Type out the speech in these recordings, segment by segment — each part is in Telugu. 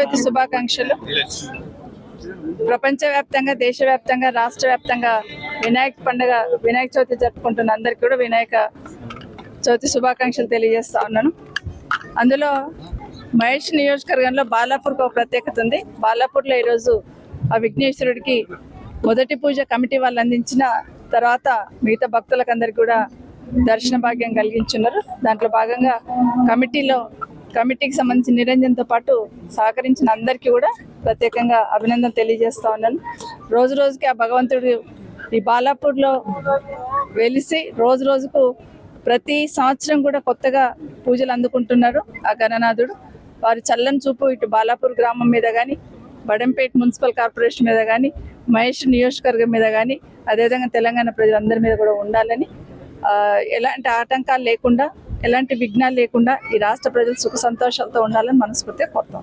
చవితి శుభాకాంక్షలు. ప్రపంచవ్యాప్తంగా దేశవ్యాప్తంగా రాష్ట్ర వ్యాప్తంగా వినాయక పండుగ వినాయక చవితి జరుపుకుంటున్న అందరికీ కూడా వినాయక చవితి శుభాకాంక్షలు తెలియజేస్తా ఉన్నాను. అందులో మహేష్ నియోజకవర్గంలో బాలాపూర్కి ఒక ప్రత్యేకత ఉంది. బాలాపూర్లో ఈరోజు ఆ విఘ్నేశ్వరుడికి మొదటి పూజ కమిటీ వాళ్ళు అందించిన తర్వాత మిగతా భక్తులకు అందరికి కూడా దర్శన భాగ్యం కలిగించున్నారు. దాంట్లో భాగంగా కమిటీలో కమిటీకి సంబంధించిన నిరంజన్తో పాటు సహకరించిన అందరికీ కూడా ప్రత్యేకంగా అభినందన తెలియజేస్తా ఉన్నాను. రోజు రోజుకి ఆ భగవంతుడు ఈ బాలాపూర్లో వెలిసి రోజు రోజుకు ప్రతి సంవత్సరం కూడా కొత్తగా పూజలు అందుకుంటున్నారు ఆ గణనాథుడు. వారి చల్లని చూపు ఇటు బాలాపూర్ గ్రామం మీద కానీ బడంపేట్ మున్సిపల్ కార్పొరేషన్ మీద కానీ మహేష్ నియోజకవర్గం మీద కానీ అదేవిధంగా తెలంగాణ ప్రజలందరి మీద కూడా ఉండాలని ఎలాంటి ఆటంకాలు లేకుండా ఎలాంటి విఘ్నాలు లేకుండా ఈ రాష్ట్ర ప్రజలు సుఖ సంతోషాలతో ఉండాలని మనస్ఫూర్తిగా కోరుతాం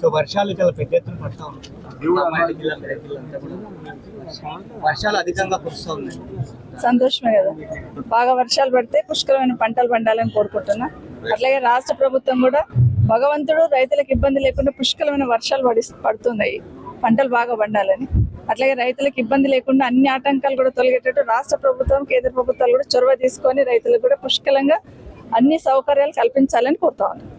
సో వర్షాలు చాలా పెద్ద ఎత్తున పడతా ఉన్నాయి. వర్షాలు అధికంగా కురుస్తూ ఉన్నాయి. సంతోషమే కదా. బాగా వర్షాలు పడితే పుష్కరమైన పంటలు పండాలని కోరుకుంటున్నా. అట్లాగే రాష్ట్ర ప్రభుత్వం కూడా భగవంతుడు రైతులకు ఇబ్బంది లేకుండా పుష్కలమైన వర్షాలు పడి పడుతున్నాయి. పంటలు బాగా పండాలని. అట్లాగే రైతులకు ఇబ్బంది లేకుండా అన్ని ఆటంకాలు కూడా తొలగేటట్టు రాష్ట్ర ప్రభుత్వం కేంద్ర ప్రభుత్వాలు కూడా చొరవ తీసుకొని రైతులకు కూడా పుష్కలంగా అన్ని సౌకర్యాలు కల్పించాలని కోరుతా ఉన్నాను